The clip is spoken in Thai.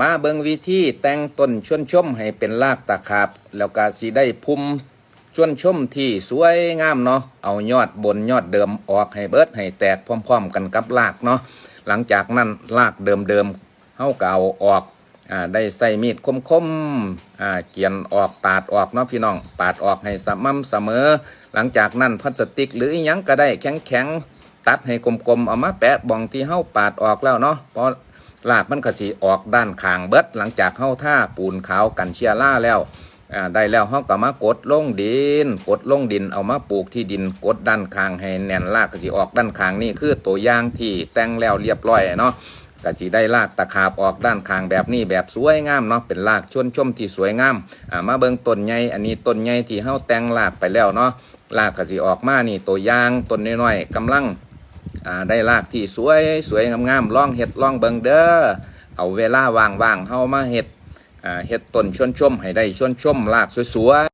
มาเบิงวิธีแต่งต้นชวนชมให้เป็นรากตะขาบ แล้วก็สิได้พุ่มชวนชมที่สวยงามเนาะเอายอดบนยอดเดิมออกให้เบิดให้แตกพร้อม ๆ กันกับรากเนาะหลังจากนั้นรากเดิมๆเฮาก็เอาออกอ่าได้ใส่มีดคมๆอ่าเกียนออกปาดออกเนาะพี่น้อง ปาดออกให้สม่ำเสมอ หลังจากนั้นพลาสติกหรืออยังก็ได้แข็งๆตัดให้กลมๆเอามาแปะบ่องที่เฮาปาดออกแล้วเนาะพอ ลากมันก็สิออกด้านข้างเบิดหลังจากเฮาท่าปูนขาวกันเชียร่าแล้วได้แล้วเฮาก็มากดลงดิน กดลงดินเอามาปลูกที่ดินกดด้านข้างให้แน่นรากก็สิออกด้านข้างนี่คือตัวอย่างที่แต่งแล้วเรียบร้อยเนาะก็สิได้รากตะขาบออกด้านข้างแบบนี้แบบสวยงามเนาะเป็นรากชวนชมที่สวยงามมาเบิ่งต้นใหญ่อันนี้ต้นใหญ่ที่เฮาแต่งรากไปแล้วเนาะรากก็สิออกมานี่ตัวอย่างต้นน้อยๆกำลัง ได้รากที่สวยสวยงามๆล่องเห็ดล่องเบิงเด้อเอาเวลาว่างๆเฮามาเห็ดเห็ดต้นชวนชมให้ได้ชวนชมรากสวยๆ